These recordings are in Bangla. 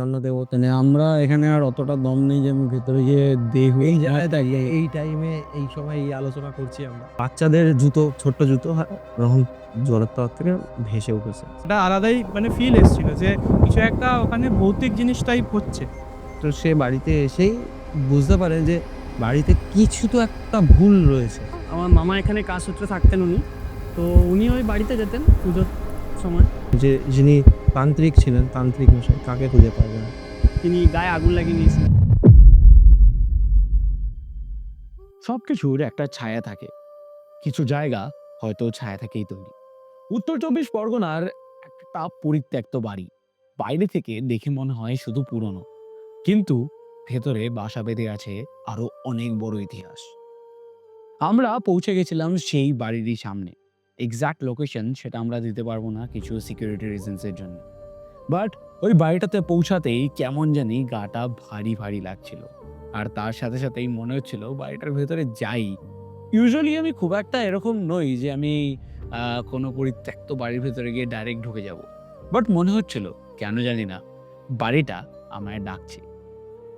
জন্য দেবো। আমরা এখানে আর অতটা দম নেই যে আমি ভেতরে গিয়ে দেখব এই জায়গায় দাঁড়িয়ে এই টাইমে এই সময় এই আলোচনা করছি আমরা। বাচ্চাদের জুতো ছোট্ট জুতো তখন জলের তরফ থেকে ভেসে উঠেছে। একটা আলাদাই মানে ফিল এসেছিল যে কিছু একটা ওখানে ভৌতিক জিনিস টাইপ হচ্ছে। তো সে বাড়িতে এসেই বুঝতে পারে যে বাড়িতে কিছু তো একটা ভুল রয়েছে। আমার মামা এখানে কাজ সূত্রে থাকতেন উনি। তো উনি ওই বাড়িতে যেতেন পুজোর সময় যে যিনি তান্ত্রিক ছিলেন তান্ত্রিক মশাই কাকে খুঁজে পাওয়া যায়? তিনি গায়ে আগুন লাগিয়ে নিয়েছিলেন সব কিছুর একটা ছায়া থাকে। কিছু জায়গা হয়তো ছায়া থেকেই তৈরি। উত্তর চব্বিশ পরগনার একটা পরিত্যক্ত বাড়ি। বাইরে থেকে দেখে মনে হয় শুধু পুরনো। কিন্তু ভেতরে বাসা বেঁধে আছে আরও অনেক বড় ইতিহাস। আমরা পৌঁছে গেছিলাম সেই বাড়িরই সামনে। এক্সাক্ট লোকেশন সেটা আমরা দিতে পারব না কিছু সিকিউরিটি রিজনসের জন্য। বাট ওই বাড়িটাতে পৌঁছাতেই কেমন জানি গাটা ভারী ভারী লাগছিল। আর তার সাথে সাথেই মনে হচ্ছিল বাড়িটার ভেতরে যাই। ইউজুয়ালি আমি খুব একটা এরকম নই যে আমি কোনো পরিত্যক্ত বাড়ির ভেতরে গিয়ে ডাইরেক্ট ঢুকে যাব। বাট মনে হচ্ছিল, কেন জানি না, বাড়িটা আমায় ডাকছে।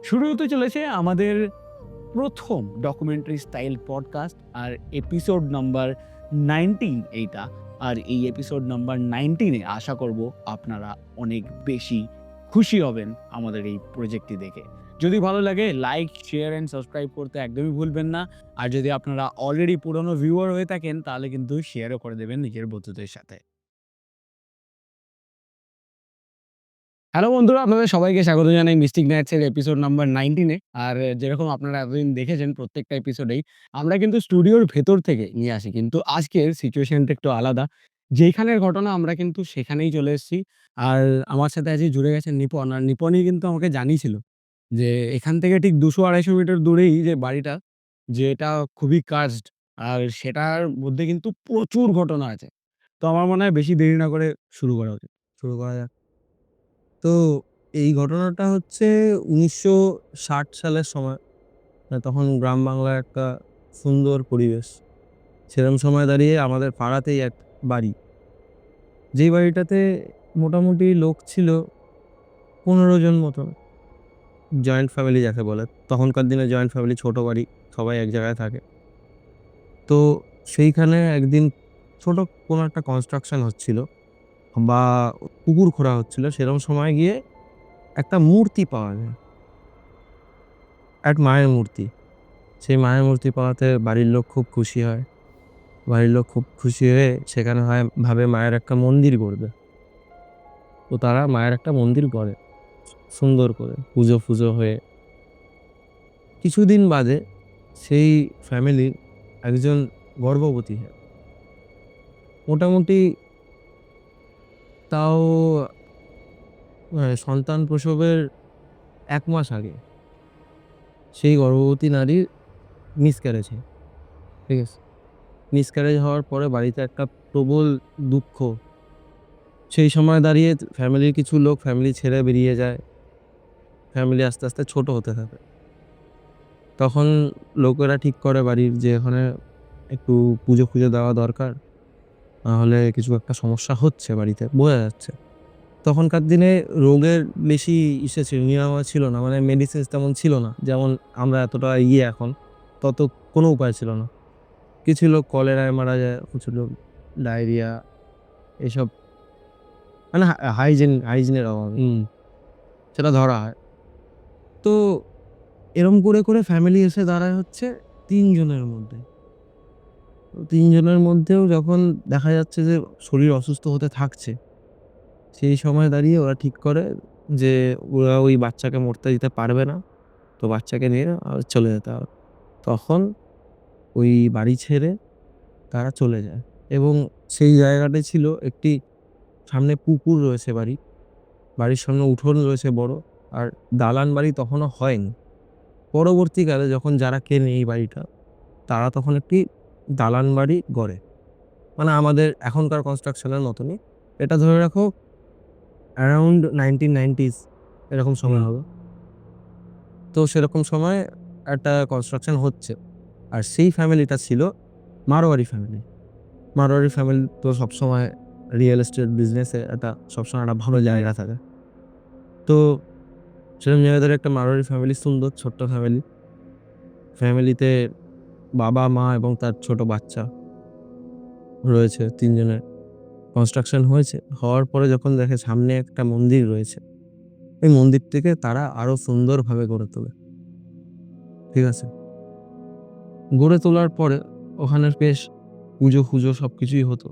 শুরু হতে চলেছে আমাদের প্রথম ডকুমেন্টারি স্টাইল পডকাস্ট আর এপিসোড নাম্বার নাইনটিন এইটা। আর এই এপিসোড নাম্বার নাইনটিনে আশা করব আপনারা অনেক বেশি খুশি হবেন আমাদের এই প্রজেক্টটি দেখে। যদি ভালো লাগে লাইক শেয়ার অ্যান্ড সাবস্ক্রাইব করতে একদমই ভুলবেন না। আর যদি আপনারা অলরেডি পুরনো ভিউয়ার হয়ে থাকেন, তাহলে কিন্তু শেয়ারও করে দেবেন নিজের বন্ধুদের সাথে। হ্যালো বন্ধুরা, আপনাদের সবাইকে স্বাগত জানাই মিস্টিক নাইটসের এপিসোড নাম্বার নাইনটিনে আর যেরকম আপনারা এতদিন দেখেছেন প্রত্যেকটা এপিসোডেই আমরা কিন্তু স্টুডিওর ভেতর থেকে নিয়ে আসি, কিন্তু আজকের সিচুয়েশনটা একটু আলাদা। যেইখানের ঘটনা আমরা কিন্তু সেখানেই চলে এসেছি। আর আমার সাথে আজকে জুড়ে গেছেন নিপন, আর নিপনই কিন্তু আমাকে জানিয়েছিল যে এখান থেকে ঠিক দুশো আড়াইশো মিটার দূরেই যে বাড়িটা, যেটা খুবই কাজড আর সেটার মধ্যে কিন্তু প্রচুর ঘটনা আছে। তো আমার মনে হয় বেশি দেরি না করে শুরু করা উচিত। শুরু করা যাক। তো এই ঘটনাটা হচ্ছে উনিশশো ষাট সালের সময়। মানে তখন গ্রাম বাংলার একটা সুন্দর পরিবেশ। সেরকম সময় দাঁড়িয়ে আমাদের পাড়াতেই এক বাড়ি। যেই বাড়িটাতে মোটামুটি লোক ছিল পনেরো জন মতন। জয়েন্ট ফ্যামিলি যাকে বলে। তখনকার দিনে জয়েন্ট ফ্যামিলি ছোট বাড়ি, সবাই এক জায়গায় থাকে। তো সেইখানে একদিন ছোট কোনো একটা কনস্ট্রাকশন হচ্ছিল। বা পুকুর খোঁড়া হচ্ছিল সেরকম সময় গিয়ে একটা মূর্তি পাওয়া যায়। এক মায়ের মূর্তি। সেই মায়ের মূর্তি পাওয়াতে বাড়ির লোক খুব খুশি হয়। বাড়ির লোক খুব খুশি হয়ে সেখানে হয়, ভাবে মায়ের একটা মন্দির করবে তো তারা মায়ের একটা মন্দির করে সুন্দর করে, পুজো ফুজো হয়ে। কিছুদিন বাদে সেই ফ্যামিলির একজন গর্ভবতী মোটামুটি তাও সন্তান প্রসবের এক মাস আগে। সেই গর্ভবতী নারীর মিসক্যারেজ হয়, ঠিক আছে? মিসক্যারেজ হওয়ার পরে বাড়িতে একটা প্রবল দুঃখ। সেই সময় দাঁড়িয়ে ফ্যামিলির কিছু লোক ফ্যামিলি ছেড়ে বেরিয়ে যায়। ফ্যামিলি আস্তে আস্তে ছোট হতে থাকে। তখন লোকেরা ঠিক করে বাড়ির যে এখানে একটু পুজো ফুজো দেওয়া দরকার। নাহলে কিছু একটা সমস্যা হচ্ছে বাড়িতে বোঝা যাচ্ছে। তখনকার দিনে রোগের বেশি ইসে ছিল নিরাময় ছিল না মানে মেডিসিন তেমন ছিল না যেমন আমরা এতটা ইয়ে এখন তত কোনো উপায় ছিল না। কিছু লোক কলেরায় মারা যায় কিছু লোক ডায়রিয়া এসব। মানে হাইজিন হাইজিনের অভাব। সেটা ধরা হয়। তো এরম করে করে ফ্যামিলি এসে দাঁড়ায় হচ্ছে তিনজনের মধ্যে। তিনজনের মধ্যেও যখন দেখা যাচ্ছে যে শরীর অসুস্থ হতে থাকছে, সেই সময় দাঁড়িয়ে ওরা ঠিক করে যে ওরা ওই বাচ্চাকে মরতে দিতে পারবে না। তো বাচ্চাকে নিয়ে আর চলে যেতে হবে। তখন ওই বাড়ি ছেড়ে তারা চলে যায় এবং সেই জায়গাটায় ছিল একটি সামনে পুকুর রয়েছে বাড়ি। বাড়ির সামনে উঠোন রয়েছে বড় আর দালান বাড়ি তখনও হয়নি। পরবর্তীকালে যখন যারা কেনে এই বাড়িটা, তারা তখন একটি দালান বাড়ি গড়ে। মানে আমাদের এখনকার কনস্ট্রাকশনের মতনই। এটা ধরে রাখো অ্যারাউন্ড নাইনটিন নাইনটিস এরকম সময় হবে। তো সেরকম সময় একটা কনস্ট্রাকশন হচ্ছে। আর সেই ফ্যামিলিটা ছিল মারোয়ারি ফ্যামিলি মারোয়ারি ফ্যামিলি তো সবসময় রিয়েল এস্টেট বিজনেসে একটা সবসময় একটা ভালো জায়গা থাকে। তো সেরকম জায়গাদের একটা মারোয়ারি ফ্যামিলি সুন্দর ছোট্ট ফ্যামিলি ফ্যামিলিতে বাবা, মা এবং তার ছোট বাচ্চা রয়েছে, তিনজনের কনস্ট্রাকশন হয়েছে। হওয়ার পরে যখন দেখে সামনে একটা মন্দির রয়েছে, ওই মন্দিরটিকে তারা আরও সুন্দরভাবে গড়ে তোলে। ঠিক আছে? গড়ে তোলার পরে ওখানে বেশ পুজো ফুজো সব কিছুই হতো।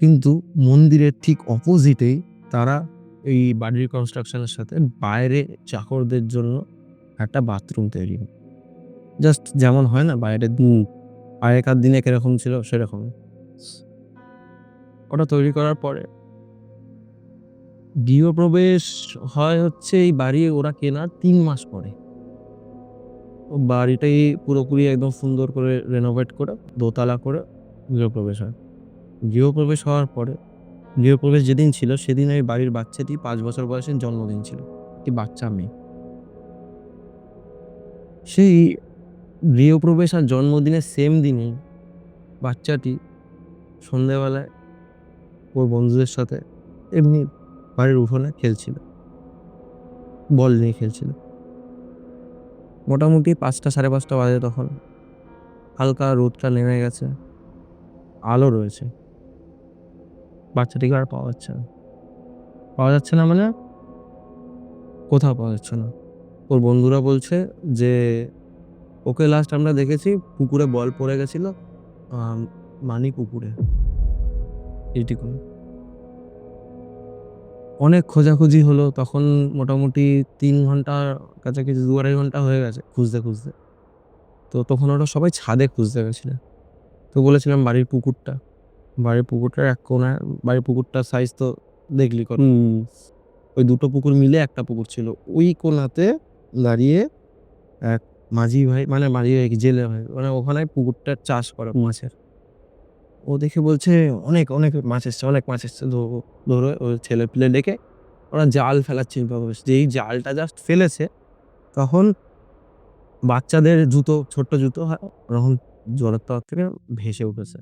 কিন্তু মন্দিরের ঠিক অপোজিটেই তারা এই বাড়ির কনস্ট্রাকশনের সাথে বাইরে চাকরদের জন্য একটা বাথরুম তৈরি জাস্ট যেমন হয় না বাইরে আগেকার দিনে কীরকম ছিল সেরকম। ওটা তৈরি করার পরে গৃহপ্রবেশ হয় হচ্ছে এই বাড়ি ওরা কেনার তিন মাস পরে। ও বাড়িটাই পুরোপুরি একদম সুন্দর করে রেনোভেট করে, দোতলা করে গৃহপ্রবেশ হয়। গৃহপ্রবেশ হওয়ার পরে গৃহপ্রবেশ যেদিন ছিল সেদিন ওই বাড়ির বাচ্চাটি পাঁচ বছর বয়সের জন্মদিন ছিল। একটি বাচ্চা মেয়ে। সেই গৃহপ্রবেশ আর জন্মদিনের সেম দিনে বাচ্চাটি সন্ধেবেলায় ওর বন্ধুদের সাথে এমনি বাড়ির উঠোনে খেলছিল। বল নিয়ে খেলছিল। মোটামুটি পাঁচটা সাড়ে পাঁচটা বাজে তখন। হালকা রোদটা নেমে গেছে। আলো রয়েছে। বাচ্চাটিকে আর পাওয়া যাচ্ছে না। পাওয়া যাচ্ছে না মানে? কোথাও পাওয়া যাচ্ছে না। ওর বন্ধুরা বলছে যে ওকে লাস্ট আমরা দেখেছি পুকুরে বল পড়ে গেছিল মানি পুকুরে। এইটুকু। অনেক খোঁজাখুঁজি হলো তখন মোটামুটি তিন ঘণ্টা কাছাকাছি দু আড়াই ঘণ্টা হয়ে গেছে খুঁজতে খুঁজতে। তো তখন ওরা সবাই ছাদে খুঁজতে গেছিলেন তো বলেছিলাম বাড়ির পুকুরটা। বাড়ির পুকুরটার এক কোনায় বাড়ির পুকুরটার সাইজ তো দেখলি কত ওই দুটো পুকুর মিলে একটা পুকুর ছিল। ওই কোনাতে দাঁড়িয়ে এক মাঝি ভাই মানে মাঝি ভাই জেলে ভাই মানে ওখানে পুকুরটা চাষ করে মাছের। ও দেখে বলছে অনেক অনেক মাছ এসছে অনেক মাছ এসছে ধরো ওই ছেলে পিলে ডেকে ওরা জাল ফেলার চিন্তা করছে। যেই জালটা জাস্ট ফেলেছে তখন বাচ্চাদের জুতো ছোট্ট জুতো হয় তখন জলের তলার থেকে ভেসে উঠেছে।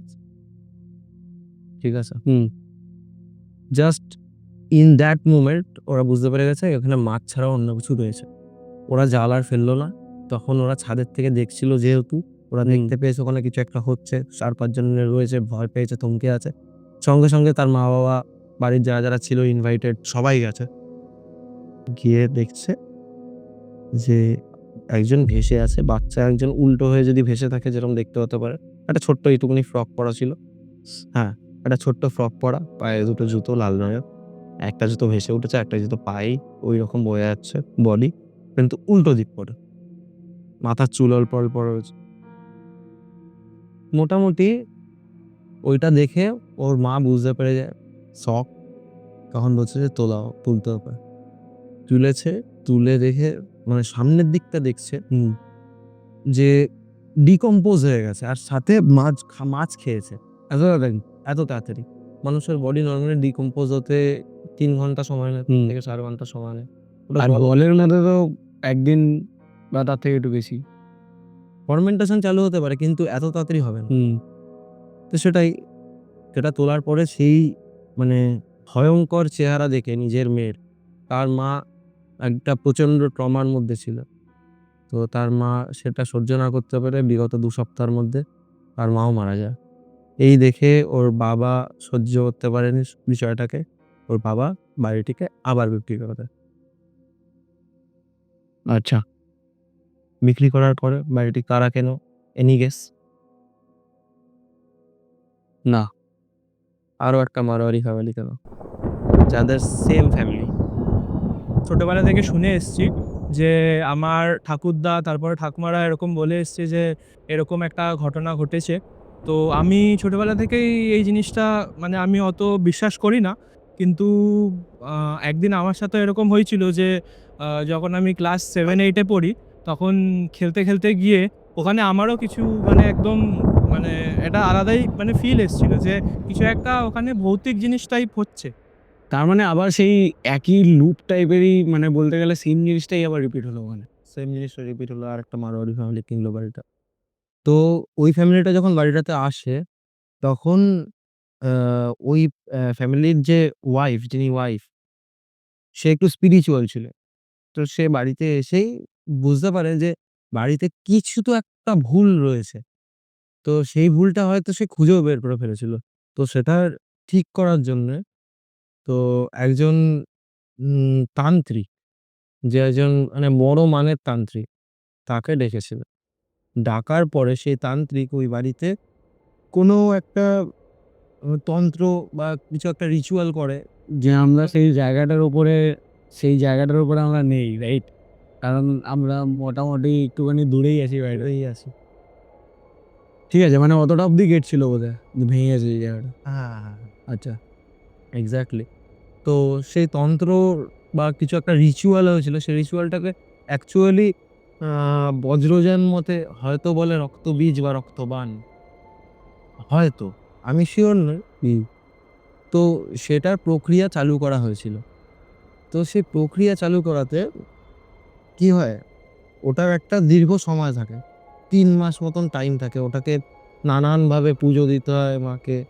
ঠিক আছে? হুম। জাস্ট ইন দ্যাট মুমেন্ট ওরা বুঝতে পেরে গেছে এখানে মাছ ছাড়া অন্য কিছু রয়েছে। ওরা জাল আর ফেলল না। তখন ওরা ছাদের থেকে দেখছিল যেহেতু ওরা দেখতে পেয়েছে ওখানে কিছু একটা হচ্ছে চার পাঁচজন রয়েছে ভয় পেয়েছে থমকে আছে। সঙ্গে সঙ্গে তার মা বাবা বাড়ির যারা যারা ছিল ইনভাইটেড সবাই গেছে। গিয়ে দেখছে যে একজন ভেসে আছে বাচ্চা একজন উল্টো হয়ে যদি ভেসে থাকে যেরকম দেখতে হতে পারে। একটা ছোট্ট এইটুকুনি ফ্রক পরা ছিল। হ্যাঁ একটা ছোট্ট ফ্রক পরা পায়ে দুটো জুতো লাল রঙের। একটা জুতো ভেসে উঠেছে একটা জুতো পায়ে ওই রকম বয়ে যাচ্ছে বডি কিন্তু উল্টো দিক পড়ে মাথার চুল অল্প অল্প রয়েছে। মোটামুটি ওইটা দেখে ওর মা বুঝতে পেরে যায় শখ। তখন বলছে যে তোলাও তুলতে হবে। তুলেছে তুলে দেখে মানে সামনের দিকটা দেখছে যে ডিকম্পোজ হয়ে গেছে। আর সাথে মাছ মাছ খেয়েছে। এত তাড়াতাড়ি এত তাড়াতাড়ি। মানুষের বডি নর্মালি ডিকম্পোজ হতে তিন ঘণ্টা সময় নেয় থেকে চার ঘণ্টা সময় নেয়। আর বলের মধ্যে তো একদিন বা তার থেকে একটু বেশি। ফরমেন্টেশন চালু হতে পারে কিন্তু এত তাড়াতাড়ি হবে না। তো সেটাই সেটা তোলার পরে সেই মানে ভয়ঙ্কর চেহারা দেখে নিজের মেয়ের তার মা একটা প্রচণ্ড ট্রমার মধ্যে ছিল। তো তার মা সেটা সহ্য না করতে পেরে বিগত দু সপ্তাহের মধ্যে তার মাও মারা যায়। এই দেখে ওর বাবা সহ্য করতে পারেনি বিষয়টাকে ওর বাবা বাড়িটিকে আবার বিক্রি করে দেয়। আচ্ছা। বিক্রি করার পরে বাড়িটি কারা কেন? এনি গেস না। আরও একটা মারোয়ারি ফ্যামিলি কেন? যাদের সেম ফ্যামিলি ছোটবেলা থেকে শুনে এসেছি যে আমার ঠাকুরদা তারপরে ঠাকুমারা এরকম বলে এসছে যে এরকম একটা ঘটনা ঘটেছে। তো আমি ছোটবেলা থেকেই এই জিনিসটা মানে আমি অত বিশ্বাস করি না। কিন্তু একদিন আমার সাথে এরকম হয়েছিল যে যখন আমি ক্লাস সেভেন এইটে পড়ি তখন খেলতে খেলতে গিয়ে ওখানে আমারও কিছু মানে একদম মানে এটা আলাদাই মানে ফিল এসেছিল যে কিছু একটা ওখানে ভৌতিক জিনিস টাইপ হচ্ছে। তার মানে আবার সেই একই লুপ টাইপেরই মানে বলতে গেলে সেম জিনিসটাই আবার রিপিট হলো ওখানে। সেম জিনিসটা রিপিট হলো আর একটা মারোয়ারি ফ্যামিলি কিনলো বাড়িটা। তো ওই ফ্যামিলিটা যখন বাড়িটাতে আসে তখন ওই ফ্যামিলির যে ওয়াইফ যিনি ওয়াইফ সে একটু স্পিরিচুয়াল ছিল। তো সে বাড়িতে এসেই বুঝতে পারে যে, বাড়িতে কিছু তো একটা ভুল রয়েছে। তো সেই ভুলটা হয়তো সে খুঁজেও বের করে ফেলেছিল। তো সেটা ঠিক করার জন্যে তো একজন তান্ত্রিক, যে একজন মানে বড় মানের তান্ত্রিক, তাকে ডেকেছিল। ডাকার পরে সেই তান্ত্রিক ওই বাড়িতে কোনো একটা তন্ত্র বা কিছু একটা রিচুয়াল করে যে, আমরা সেই জায়গাটার উপরে, সেই জায়গাটার উপরে আমরা নেই রাইট কারণ আমরা মোটামুটি একটুখানি দূরেই আছি বাইরেই আছি ঠিক আছে মানে অতটা অব্দি গেট ছিল বোধহয় যে ভেঙে গেছে এই জায়গাটা হ্যাঁ, হ্যাঁ। আচ্ছা এক্স্যাক্টলি। তো সেই তন্ত্র বা কিছু একটা রিচুয়াল হয়েছিল সেই রিচুয়ালটাকে অ্যাকচুয়ালি বজ্রযান মতে হয়তো বলে রক্তবীজ বা রক্তবান। হয়তো। আমি শিওর নই। তো সেটার প্রক্রিয়া চালু করা হয়েছিল। তো সেই প্রক্রিয়া চালু করাতে কি হয়? ওটার একটা দীর্ঘ সময় থাকে। তিন মাস মতন টাইম থাকে। ওটাকে নানানভাবে পুজো দিতে হয় মাকে।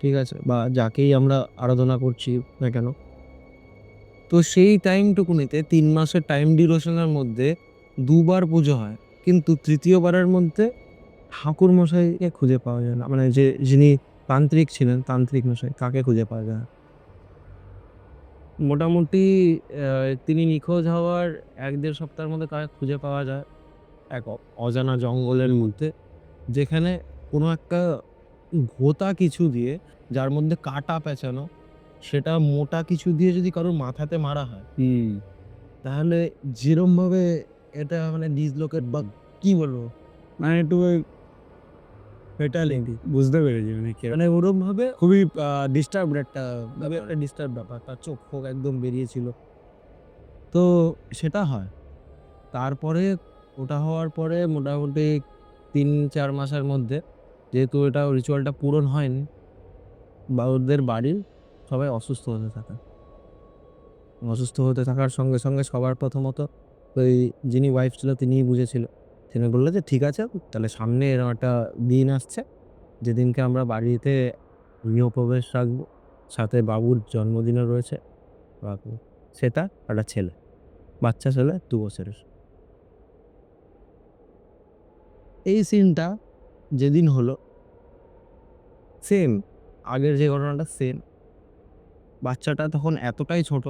ঠিক আছে? বা যাকেই আমরা আরাধনা করছি না কেন। তো সেই টাইমটুকুনিতে তিন মাসের টাইম ডিউরেশন এর মধ্যে দুবার পুজো হয়। কিন্তু ৩য় বারের মধ্যে ঠাকুরমশাইকে খুঁজে পাওয়া যায় না। মানে যে যিনি তান্ত্রিক ছিলেন, তান্ত্রিক মশাই তাকে খুঁজে পাওয়া যায় না। মোটামুটি তিনি নিখোঁজ হওয়ার এক দেড় সপ্তাহের মধ্যে তাকে খুঁজে পাওয়া যায়। এক অজানা জঙ্গলের মধ্যে। যেখানে কোনো একটা ভোঁতা কিছু দিয়ে যার মধ্যে কাটা পেঁচানো সেটা মোটা কিছু দিয়ে যদি কারোর মাথাতে মারা হয় তাহলে যেরমভাবে এটা মানে ডিসলোকেট বা কি বলব? মানে একটু ফেটালিটি বুঝতে পেরেছি মানে কি মানে ওরমভাবে খুবই আ ডিস্টার্বড একটা খুবই একটা ডিস্টার্ব ব্যাপার। তার চোখ ফোক একদম বেরিয়েছিল। তো সেটা হয়। তারপরে ওটা হওয়ার পরে মোটামুটি ৩-৪ মাসের মধ্যে যেহেতু এটা রিচুয়ালটা পূরণ হয়নি বা ওদের বাড়ির সবাই অসুস্থ হতে থাকে। অসুস্থ হতে থাকার সঙ্গে, সঙ্গে সবার প্রথমত ওই যিনি ওয়াইফ ছিল তিনিই বুঝেছিল। তিনি বলল যে, "ঠিক আছে তাহলে সামনে এরকম একটা দিন আসছে যেদিনকে আমরা বাড়িতে গৃহপ্রবেশ রাখব। সাথে বাবুর জন্মদিনও রয়েছে। বাবু সে তার একটা ছেলে। বাচ্চা ছেলে দু বছরের।" এই সিনটা যেদিন হলো সেম আগের যে ঘটনাটা সেম। বাচ্চাটা তখন এতটাই ছোট।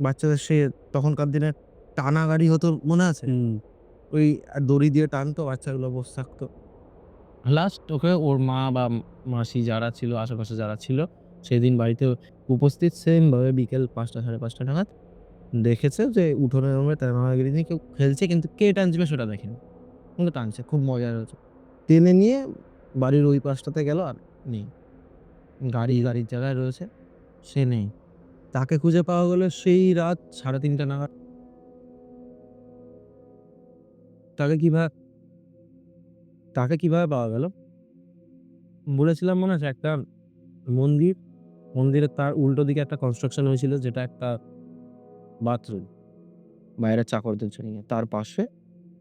বাচ্চাদের সে তখনকার দিনে টানা গাড়ি হতো মনে আছে? ওই দড়ি দিয়ে টানতো, বাচ্চাগুলো বসে থাকতো। লাস্ট ওকে ওর মা বা মাসি যারা ছিল, আশেপাশে যারা ছিল, সেদিন বাড়িতে উপস্থিত সেমভাবে বিকেল পাঁচটা, সাড়ে পাঁচটা নাগাদ দেখেছে যে উঠোনের রুমে টানাগাড়ি নিয়ে কেউ খেলছে, কিন্তু কে টানছিল সেটা দেখেনি। কিন্তু টানছে, খুব মজা হয়েছে। টেনে নিয়ে বাড়ির ওই পাশটাতে গেল আর নেই। গাড়ি, গাড়ির জায়গায় রয়েছে। সে নেই। তাকে খুঁজে পাওয়া গেল সেই রাত ৩:৩০ নাগাদ। তাকে কিভা তাকে কীভাবে পাওয়া গেল? বলেছিলাম মনে আছে একটা মন্দির, মন্দিরের তার উল্টো দিকে একটা কনস্ট্রাকশন হয়েছিল যেটা একটা বাথরুম। বাইরে চাকরদের জন্য। তার পাশে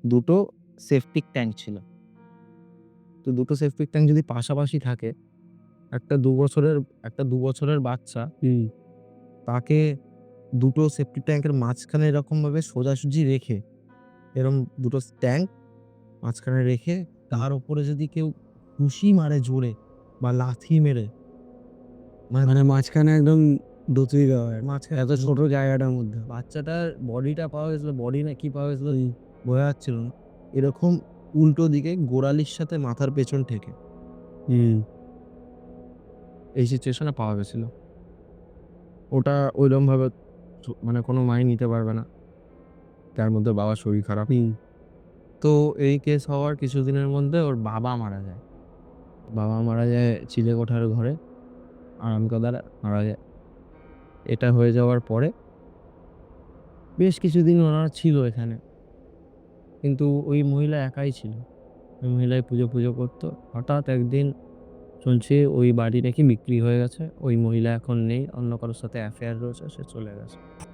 ২ টো সেপটিক ট্যাঙ্ক ছিল। তো ২ টো সেপটিক ট্যাঙ্ক যদি পাশাপাশি থাকে একটা দু বছরের একটা দু বছরের বাচ্চা তাকে ২ টো সেপটিক ট্যাঙ্কের মাঝখানে এরকমভাবে সোজাসুজি রেখে এরম ২ টো ট্যাঙ্ক মাঝখানে রেখে তার উপরে যদি কেউ ঘুষি মারে জোরে বা লাথি মেরে মানে মাঝখানে একদম ডুবিয়ে দেওয়া হয়। মাঝখানে এত ছোট জায়গাটার মধ্যে। বাচ্চাটার বডিটা পাওয়া গেছিল, বডি না কি পাওয়া গেছিল বোঝা যাচ্ছিল না। এরকম উল্টো দিকে গোড়ালির সাথে মাথার পেছন ঠেকে। হুম। এই সিচুয়েশনে পাওয়া গেছিল। ওটা স মানে কোনো মাই নিতে পারবে না। তার মধ্যে বাবার শরীর খারাপ। তো এই কেস হওয়ার কিছুদিনের মধ্যে ওর বাবা মারা যায়। বাবা মারা যায় চিলেকোঠার ঘরে। আরামকেদার মারা যায়। এটা হয়ে যাওয়ার পরে বেশ কিছুদিন ওনারা ছিল এখানে। কিন্তু ওই মহিলা একাই ছিল। ওই মহিলাই পুজো, পুজো করতো। হঠাৎ একদিন শুনছি ওই বাড়ি নাকি বিক্রি হয়ে গেছে। ওই মহিলা এখন নেই। অন্য কারোর সাথে অ্যাফেয়ার রয়েছে। সে চলে গেছে।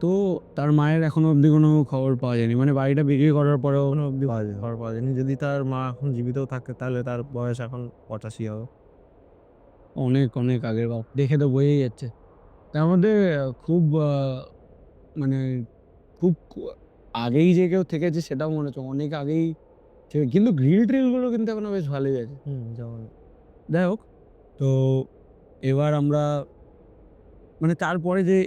তো তার মায়ের এখনও অব্দি কোনো খবর পাওয়া যায়নি। মানে বাড়িটা বিক্রি করার পরেও এখনও অব্দি পাওয়া যায় খবর পাওয়া যায়নি। যদি তার মা এখন জীবিতও থাকে তাহলে তার বয়স এখন ৮৫ হবে। অনেক, অনেক আগের বাপ দেখে তো বোঝাই যাচ্ছে। তার মধ্যে খুব মানে খুব আগেই যে কেউ থেকেছে সেটাও মনে হচ্ছে অনেক আগেই কিন্তু গ্রিল ট্রিলগুলো কিন্তু এখনও বেশ ভালোই আছে হুম যেমন যাই হোক তো এবার আমরা মানে তারপরে যে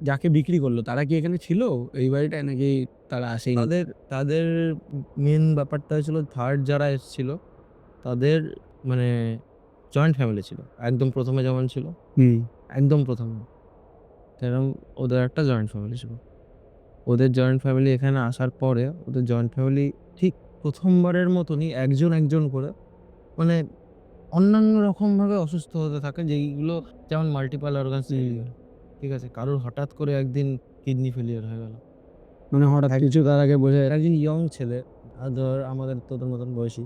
যাকে বিক্রি করল তারা কি এখানে ছিল? এই বাড়িটায় নাকি তারা আসেই তাদের তাদের মেন ব্যাপারটা হয়েছিল থার্ড যারা এসেছিল তাদের মানে জয়েন্ট ফ্যামিলি ছিল। একদম প্রথমে যেমন ছিল হুম। একদম প্রথমে। সেরকম ওদের একটা জয়েন্ট ফ্যামিলি ছিল। ওদের জয়েন্ট ফ্যামিলি এখানে আসার পরে ওদের জয়েন্ট ফ্যামিলি ঠিক প্রথমবারের মতনই একজন একজন করে মানে অন্যান্য রকমভাবে অসুস্থ হতে থাকে যেইগুলো যেমন মাল্টিপাল অর্গান ঠিক আছে? কারোর হঠাৎ করে একদিন কিডনি ফেলিয়ার হয়ে গেল। মানে হঠাৎ কিছু তার আগে বোঝা যায়। একজন ইয়ং ছেলে আর ধর আমাদের তোদের মতন বয়সী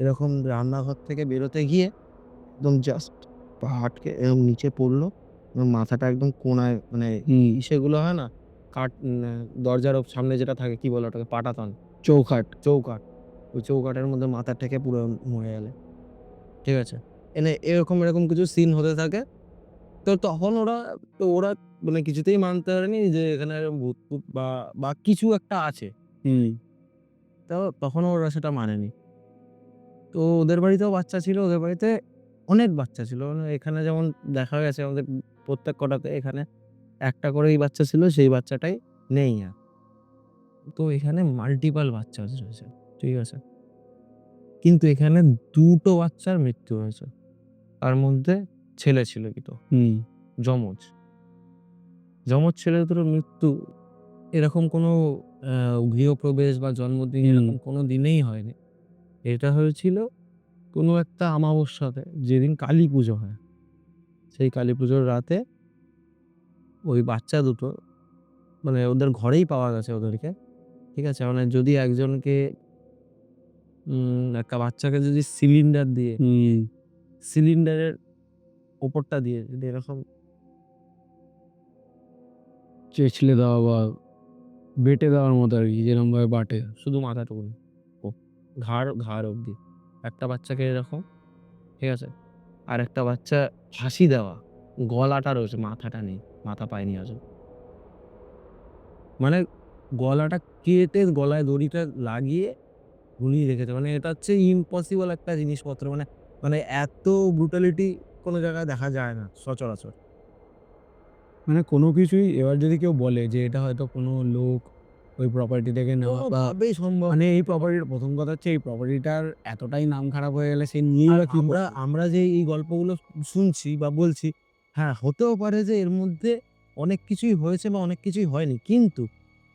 এরকম রান্নাঘর থেকে বেরোতে গিয়ে একদম জাস্ট পা আটকে এরকম নিচে পড়ল এবং মাথাটা একদম কোনায় মানে সেগুলো হয় না কাট দরজার সামনে যেটা থাকে কি বলে ওটাকে পাটাতন। চৌখাট চৌকাট ওই চৌকাঠের মধ্যে মাথা থেকে পুরো মরে গেলে। ঠিক আছে? এনে এরকম এরকম কিছু সিন হতে থাকে তো তখন ওরা তো ওরা মানে কিছুতেই মানতে পারেনি যে এখানে ভূত বা বা কিছু একটা আছে। হুম। তো তখন ওরা সেটা মানেনি। তো ওদের বাড়িতেও বাচ্চা ছিল ওদের বাড়িতে অনেক বাচ্চা ছিল। মানে এখানে যেমন দেখা গেছে আমাদের প্রত্যেক কটাতে এখানে একটা করেই বাচ্চা ছিল সেই বাচ্চাটাই নেই আর। তো এখানে মাল্টিপাল বাচ্চা রয়েছে ঠিক আছে। কিন্তু এখানে দুটো বাচ্চার মৃত্যু হয়েছে। তার মধ্যে ছেলে ছিল কিন্তু। হুম। যমজ। যমজ ছেলে দুটোর মৃত্যু এরকম কোনো গৃহপ্রবেশ বা জন্মদিন এরকম কোনো দিনেই হয়নি। এটা হয়েছিল কোনো একটা অমাবস্যাতে যেদিন কালী পুজো হয়। সেই কালী পুজোর রাতে ওই বাচ্চা দুটো মানে ওদের ঘরেই পাওয়া গেছে ওদেরকে ঠিক আছে? মানে যদি একজনকে একটা বাচ্চাকে যদি সিলিন্ডার দিয়ে সিলিন্ডারের ওপরটা দিয়ে যদি এরকম চেঁচলে দেওয়া বা বেটে দেওয়ার মতো আর কি যেরকম ভাবে বাটে। শুধু মাথাটুকু ও ঘাড় ঘাড় অবধি। একটা বাচ্চাকে এরকম ঠিক আছে? আর একটা বাচ্চা হাসি দেওয়া। গলাটা রয়েছে মাথাটা নেই মাথা পায়নি আজ মানে গলাটা কেটে গলায় দড়িটা লাগিয়ে ঝুলিয়ে রেখেছে। মানে এটা হচ্ছে ইম্পসিবল একটা জিনিসপত্র। মানে মানে এত ব্রুটালিটি কোনো জায়গায় দেখা যায় না সচরাচর। মানে কোনো কিছুই এবার যদি কেউ বলে যে এটা হয়তো কোনো লোক ওই প্রপার্টি থেকে নেওয়া বা কোনোভাবেই সম্ভব মানে এই প্রপার্টির প্রথম কথা হচ্ছে এই প্রপার্টিটার এতটাই নাম খারাপ হয়ে গেলে সেই নিয়ে আর আমরা আমরা যে এই গল্পগুলো শুনছি বা বলছি হ্যাঁ হতেও পারে যে এর মধ্যে অনেক কিছুই হয়েছে বা অনেক কিছুই হয়নি। কিন্তু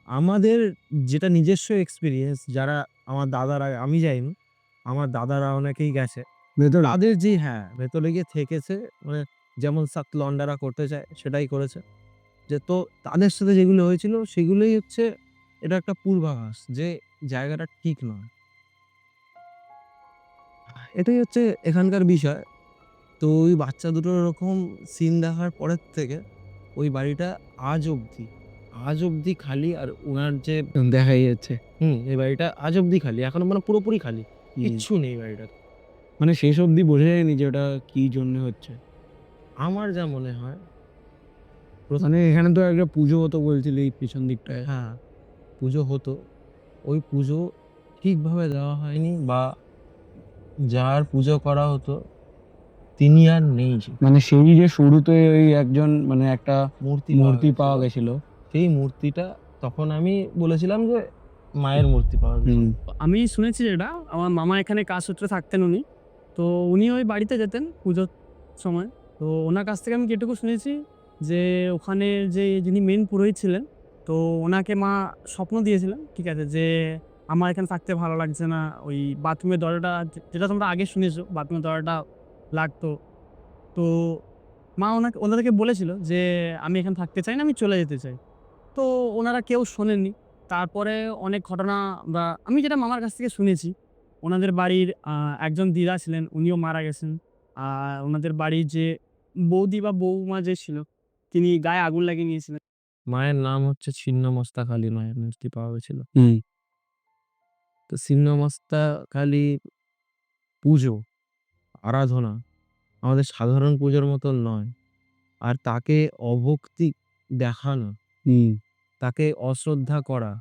আমাদের যেটা নিজস্ব এক্সপিরিয়েন্স যারা আমার দাদারা আমি যাইনি আমার দাদারা অনেকেই গেছে। ভেতরে তাদের যে হ্যাঁ ভেতরে গিয়ে থেকেছে। মানে যেমন সাত লন্ডারা করতে চায় সেটাই করেছে। যে তো তাদের সাথে যেগুলো হয়েছিল সেগুলোই হচ্ছে এটা একটা পূর্বাভাস যে জায়গাটা ঠিক নয়। এটাই হচ্ছে এখানকার বিষয়। তো ওই বাচ্চা দুটোর এরকম সিন দেখার পরের থেকে ওই বাড়িটা আজ অবধি আজ অবধি খালি আর ওনার যে দেখাই যাচ্ছে হুম এই বাড়িটা আজ অবধি খালি। এখনও মানে পুরোপুরি খালি। কিচ্ছু নেই বাড়িটা মানে শেষ অবধি বোঝা যায়নি যে ওটা কি জন্য হচ্ছে। আমার যা মনে হয় মানে এখানে তো একটা পুজো হতো বলছিল এই পিছন দিকটায়। হ্যাঁ পুজো হতো। ওই পুজো ঠিকভাবে দেওয়া হয়নি বা যার পুজো করা হতো তিনি আর নেই মানে সেই যে শুরুতে ওই একজন মানে একটা মূর্তি মূর্তি পাওয়া গেছিল। সেই মূর্তিটা তখন আমি বলেছিলাম যে মায়ের মূর্তি পাওয়া গেছে হুম। আমি শুনেছি যেটা আমার মামা এখানে কাজ সূত্রে থাকতেন উনি। তো উনি ওই বাড়িতে যেতেন পুজোর সময়। তো ওনার কাছ থেকে আমি যেটুকু শুনেছি যে ওখানে যে যিনি মেন পুরোহিত ছিলেন, তো ওনাকে মা স্বপ্ন দিয়েছিলেন, ঠিক আছে, যে আমার এখানে থাকতে ভালো লাগছে না, ওই বাথরুমের দরজাটা যেটা তোমরা আগে শুনেছো বাথরুমের দরজাটা লাগতো। তো মা ওনাকে, ওনাদেরকে বলেছিল যে আমি এখানে থাকতে চাই না, আমি চলে যেতে চাই। তো ওনারা কেউ শোনেননি। তারপরে অনেক ঘটনা বা, আমি যেটা মামার কাছ থেকে শুনেছি ওনাদের বাড়ির আহ, একজন দিদা ছিলেন উনিও মারা গেছেন। আর ওনাদের বাড়ির যে বৌদি বা বৌমা যে ছিল তিনি গায়ে আগুন লাগিয়ে নিয়েছিলেন। মায়ের নাম হচ্ছে ছিন্ন মস্তা কালী মায়ের মূর্তি পাওয়া গেছিল। তো ছিন্ন মস্তা কালী পুজো আরাধনা আমাদের সাধারণ পুজোর মতো নয়। আর তাকে অভক্তি দেখানো তাকে অশ্রদ্ধা করা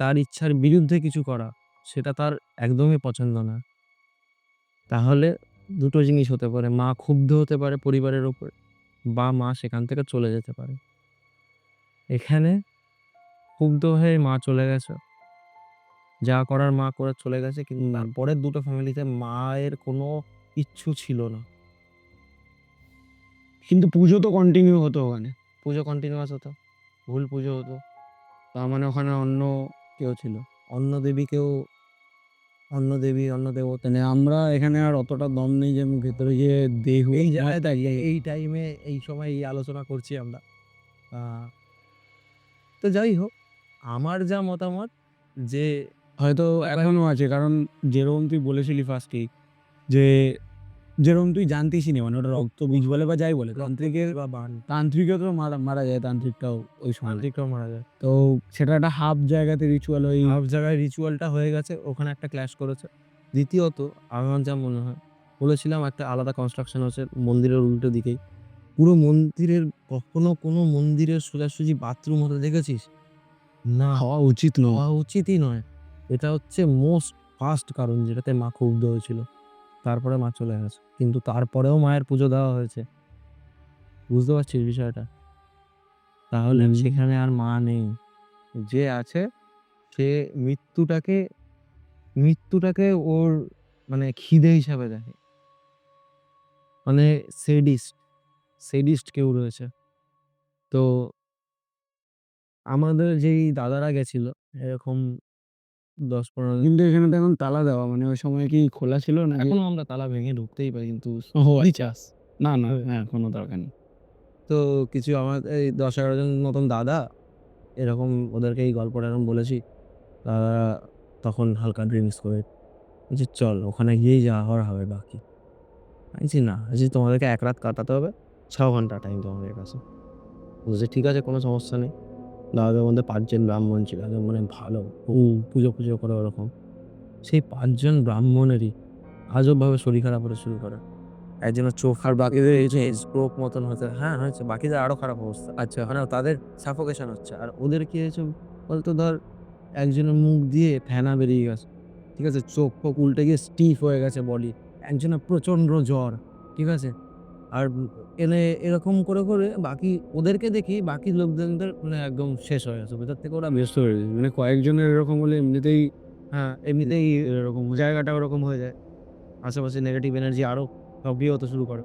তার ইচ্ছার বিরুদ্ধে কিছু করা সেটা তার একদমই পছন্দ না। তাহলে দুটো জিনিস হতে পারে, মা ক্ষুব্ধ হতে পারে পরিবারের ওপর বা মা সেখান থেকে চলে যেতে পারে। এখানে ক্ষুব্ধ হয়ে মা চলে গেছে। যা করার মা করে চলে গেছে, কিন্তু তারপরের দুটো ফ্যামিলিতে মায়ের কোনো ইচ্ছু ছিল না। কিন্তু পুজো তো কন্টিনিউ হতো ওখানে। পুজো কন্টিনিউয়াস হতো, ভুল পুজো হতো। তার মানে ওখানে অন্য কেউ ছিল, অন্য দেবী কেউ অন্য দেবী অন্য দেবতা নেই। আমরা এখানে আর অতটা দম নেই যে ভেতরে গিয়ে দেহ এই জায়গায় দাঁড়িয়ে এই টাইমে এই সময় এই আলোচনা করছি আমরা। তো যাই হোক আমার যা মতামত যে হয়তো এখনও আছে কারণ যেরকম তুই বলেছিলি ফার্স্টেই যে যেরকম তুই জানতিসই না মানে ওটা রক্ত বীজ বলে বা যাই বলে তান্ত্রিকের বা বান। তান্ত্রিকও তো মারা মারা যায় তান্ত্রিকটাও ওই সময়। তান্ত্রিকরাও মারা যায়। তো সেটা একটা হাফ জায়গাতে রিচুয়াল ওই হাফ জায়গায় রিচুয়ালটা হয়ে গেছে ওখানে একটা ক্ল্যাশ করেছে। দ্বিতীয়ত আমার যা মনে হয় বলেছিলাম একটা আলাদা কনস্ট্রাকশন হচ্ছে মন্দিরের উল্টো দিকেই। পুরো মন্দিরের কখনো কোনো মন্দিরের সোজাসুজি বাথরুম হতে দেখেছিস? না। হওয়া উচিত নয়। হওয়া উচিতই নয়। এটা হচ্ছে মোস্ট ফার্স্ট কারণ যেটাতে মা ক্ষুব্ধ হয়েছিল। তারপরে মা চলে গেছে। কিন্তু তারপরেও মায়ের পুজো দেওয়া হয়েছে। বুঝতে পারছিস বিষয়টা? তাহলে। সেখানে আর মা নেই। যে আছে সে মৃত্যুটাকে মৃত্যুটাকে ওর মানে খিদে হিসাবে দেখে। মানে সেডিস্ট সেডিস্ট কেউ রয়েছে। তো আমাদের যেই দাদারা গেছিল এরকম দশ পনেরো দিন। কিন্তু এখানে তো এখন তালা দেওয়া মানে ওই সময় কি খোলা ছিল না এখনও আমরা তালা ভেঙে ঢুকতেই পারি কিন্তু ও আচ্ছা। না না হ্যাঁ কোনো দরকার নেই। তো কিছু আমার এই দশ এগারো জন মতন দাদা এরকম ওদেরকে এই গল্পটা এরকম বলেছি তারা তখন হালকা ড্রিঙ্কস করে বলছি চল ওখানে গিয়েই যা হওয়ার হবে বাকি। আমি বলছি না বলছি তোমাদেরকে এক রাত কাটাতে হবে ছ ঘণ্টা টাইম তোমাদের কাছে। বলছে ঠিক আছে কোনো সমস্যা নেই। দাদাদের মধ্যে পাঁচজন ব্রাহ্মণ ছিল একদম মানে ভালো পুজো পুজো করে ওরকম। সেই পাঁচজন ব্রাহ্মণেরই আজবভাবে শরীর খারাপ হতে শুরু করে। একজনের চোখ আর বাকিদের এই যে স্ট্রোক মতন হচ্ছে হ্যাঁ হয়েছে। বাকিদের আরও খারাপ অবস্থা। আচ্ছা মানে তাদের সাফোকেশন হচ্ছে। আর ওদের কি হয়েছে বলতো ধর, একজনের মুখ দিয়ে ফেনা বেরিয়ে গেছে। ঠিক আছে? চোখ ফোক উল্টে গিয়ে স্টিফ হয়ে গেছে বডি একজনের প্রচণ্ড জ্বর। ঠিক আছে? আর এনে এরকম করে করে বাকি ওদেরকে দেখি বাকি লোকজনদের মানে একদম শেষ হয়ে গেছে। ভেতর থেকে ওরা ব্যস্ত হয়ে গেছে। মানে কয়েকজনের এরকম হলে এমনিতেই হ্যাঁ এমনিতেই এরকম জায়গাটা ওরকম হয়ে যায়। আশেপাশে নেগেটিভ এনার্জি আরও সক্রিয় হতে শুরু করে।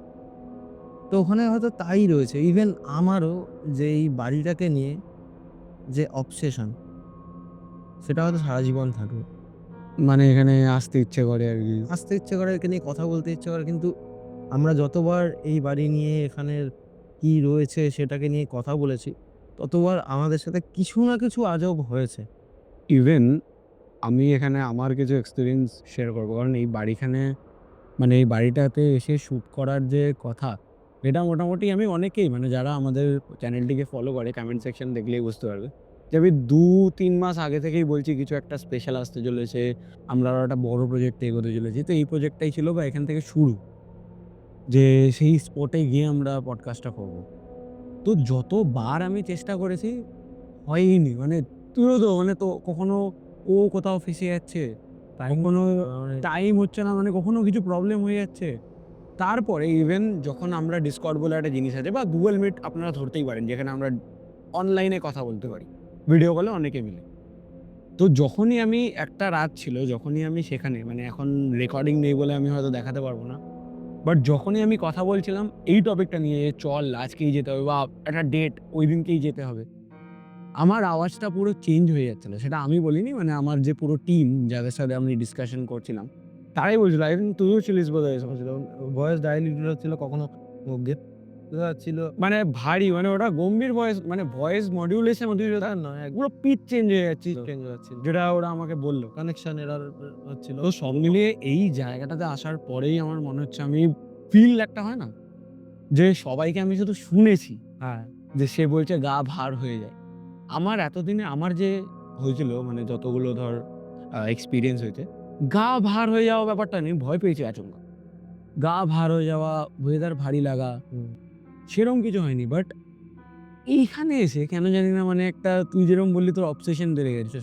তো ওখানে হয়তো তাই রয়েছে। ইভেন আমারও যে এই বাড়িটাকে নিয়ে যে অবসেশন সেটা হয়তো সারা জীবন থাকবে। মানে এখানে আসতে ইচ্ছে করে আর কি। আসতে ইচ্ছে করে একে নিয়ে কথা বলতে ইচ্ছে করে কিন্তু আমরা যতবার এই বাড়ি নিয়ে এখানের কি রয়েছে সেটাকে নিয়ে কথা বলেছি, ততবার আমাদের সাথে কিছু না কিছু আজব হয়েছে। ইভেন আমি এখানে আমার কিছু এক্সপিরিয়েন্স শেয়ার করব। কারণ এই বাড়িখানে মানে এই বাড়িটাতে এসে শ্যুট করার যে কথা, এটা মোটামুটি আমি অনেকেই মানে যারা আমাদের চ্যানেলটিকে ফলো করে কমেন্ট সেকশন দেখলেই বুঝতে পারবে। যে আমি দু, তিন মাস আগে থেকেই বলছি, কিছু একটা স্পেশাল আসতে চলেছে, আমরা একটা বড় প্রজেক্টে এগোতে চলেছি। তো এই প্রজেক্টটাই ছিল বা এখান থেকে শুরু। যে সেই স্পটে গিয়ে আমরা পডকাস্টটা করব। তো যতবার আমি চেষ্টা করেছি হয়নি। মানে তুইও তো মানে তো কখনো ও কোথাও ফেসে যাচ্ছে কখনো টাইম হচ্ছে না মানে কখনো কিছু প্রবলেম হয়ে যাচ্ছে। তারপরে ইভেন যখন আমরা ডিসকর্ড বলে একটা জিনিস আছে বা গুগল মিট আপনারা ধরতেই পারেন যেখানে আমরা অনলাইনে কথা বলতে পারি ভিডিও কলে অনেকে মিলে। তো যখনই আমি একটা রাত ছিল যখনই আমি সেখানে মানে এখন রেকর্ডিং নেই বলে আমি হয়তো দেখাতে পারব না। বাট যখনই আমি কথা বলছিলাম, এই টপিকটা নিয়ে চল, আজকেই যেতে হবে, বা একটা ডেট ওই দিনকেই যেতে হবে, আমার আওয়াজটা পুরো চেঞ্জ হয়ে যাচ্ছিল। সেটা আমি বলিনি মানে আমার যে পুরো টিম যাদের সাথে আমি ডিসকাশন করছিলাম, তারাই বলছিল আই তুইও ছিলিস বোধ হয় ভয়েস ডাইলিট হচ্ছিল কখনো ছিল। মানে ভারী মানে ওটা গম্ভীর ভয়েস মানে ভয়েস মডিউলেশন মডিউলেশন নয় পুরো পিচ চেঞ্জ হয়ে যাচ্ছে। চেঞ্জ হচ্ছিল যেটা ওরা আমাকে বলল। কানেকশন এরার হচ্ছিল। তো সব মিলিয়ে এই জায়গাটাতে আসার পরেই আমার মনে হচ্ছে আমি ফিল একটা হয় না? যে সবাইকে আমি শুধু শুনেছি। হ্যাঁ। যে সে বলছে গা ভার হয়ে যায়। আমার এতদিনে আমার যে হয়েছিল মানে যতগুলো ধর এক্সপিরিয়েন্স হয়েছে গা ভার হয়ে যাওয়া ব্যাপারটা নেই ভয় পেয়েছি আচমকা। গা ভার হয়ে যাওয়া ওয়েদার ভারী লাগা। সেরকম কিছু হয়নি বাট এইখানে এসে কেন জানি না মানে একটা তুই যেরকম বললি তোর অবসেশন বেড়ে গেছে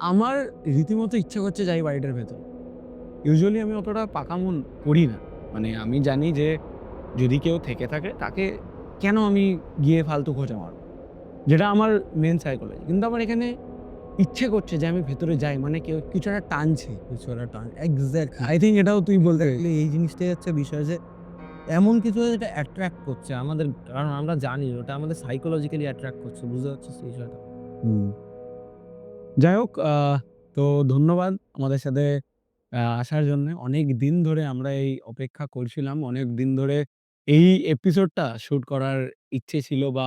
আমার রীতিমতো ইচ্ছা করছে যাই বাড়িটার ভেতর। ইউজুয়ালি আমি অতটা পাকা মন করি না। মানে আমি জানি যে যদি কেউ থেকে থাকে, তাকে কেন আমি গিয়ে ফালতু খোঁজা মারব? যেটা আমার মেন সাইকোলজি কিন্তু আমার এখানে ইচ্ছে করছে যে আমি ভেতরে যাই মানে কেউ কিছু একটা টানছে। কিছু একটা টান এক্স্যাক্ট আই থিঙ্ক এটাও তুই বলতে এই জিনিসটাই হচ্ছে বিষয় যে এমন কিছু যেটা অ্যাট্রাক্ট করছে আমাদের, কারণ আমরা জানি ওটা আমাদের সাইকোলজিক্যালি অ্যাট্রাক্ট করছে, বুঝতে পারছিস এই বিষয়টা? যাই হোক তো ধন্যবাদ আমাদের সাথে আসার জন্য। অনেক দিন ধরে আমরা এই অপেক্ষা করছিলাম, অনেক দিন ধরে এই এপিসোডটা শুট করার ইচ্ছে ছিল বা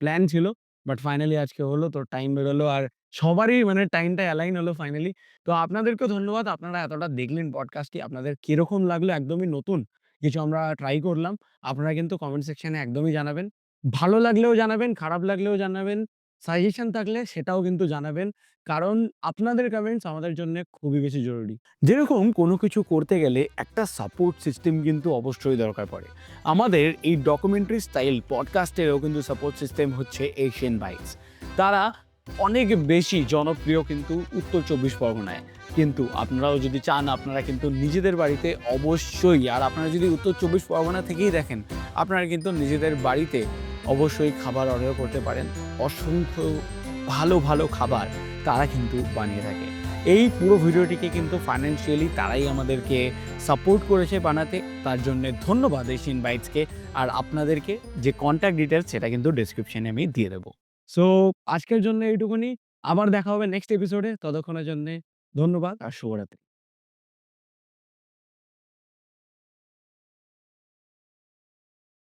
প্ল্যান ছিল বাট ফাইনালি আজকে হলো, তো টাইম বেরোলো আর সবারই মানে টাইমটা অ্যালাইন হলো ফাইনালি তো আপনাদেরকেও ধন্যবাদ, আপনারা এতটা দেখলেন পডকাস্টটি আপনাদের কীরকম লাগল, একদমই নতুন। কিছু আমরা ট্রাই করলাম, আপনারা কিন্তু কমেন্ট সেকশানে একদমই জানাবেন। ভালো লাগলেও জানাবেন, খারাপ লাগলেও জানাবেন সাজেশন থাকলে সেটাও কিন্তু জানাবেন। কারণ আপনাদের কমেন্টস আমাদের জন্য খুবই বেশি জরুরি। যেরকম কোনো কিছু করতে গেলে একটা সাপোর্ট সিস্টেম কিন্তু অবশ্যই দরকার পড়ে। আমাদের এই ডকুমেন্টারি স্টাইল পডকাস্টেরও কিন্তু সাপোর্ট সিস্টেম হচ্ছে এশিয়ান বাইকস তারা অনেক বেশি জনপ্রিয় কিন্তু উত্তর চব্বিশ পরগনায়। কিন্তু আপনারাও যদি চান, আপনারা কিন্তু নিজেদের বাড়িতে অবশ্যই, আর আপনারা যদি উত্তর চব্বিশ পরগনা থেকেই দেখেন, আপনারা কিন্তু নিজেদের বাড়িতে অবশ্যই খাবার অর্ডার করতে পারেন। অসংখ্য ভালো ভালো খাবার তারা কিন্তু বানিয়ে থাকে। এই পুরো ভিডিওটিকে কিন্তু ফাইন্যান্সিয়ালি তারাই আমাদেরকে সাপোর্ট করেছে বানাতে। তার জন্য ধন্যবাদ এশিয়ান বাইটসকে আর আপনাদেরকে যে কন্ট্যাক্ট ডিটেলস সেটা কিন্তু ডেসক্রিপশনে আমি দিয়ে দেবো। সো আজকের জন্য এইটুকুনি। আবার দেখা হবে নেক্সট এপিসোডে ততক্ষণের জন্য ধন্যবাদ আর শুভরাত্রি।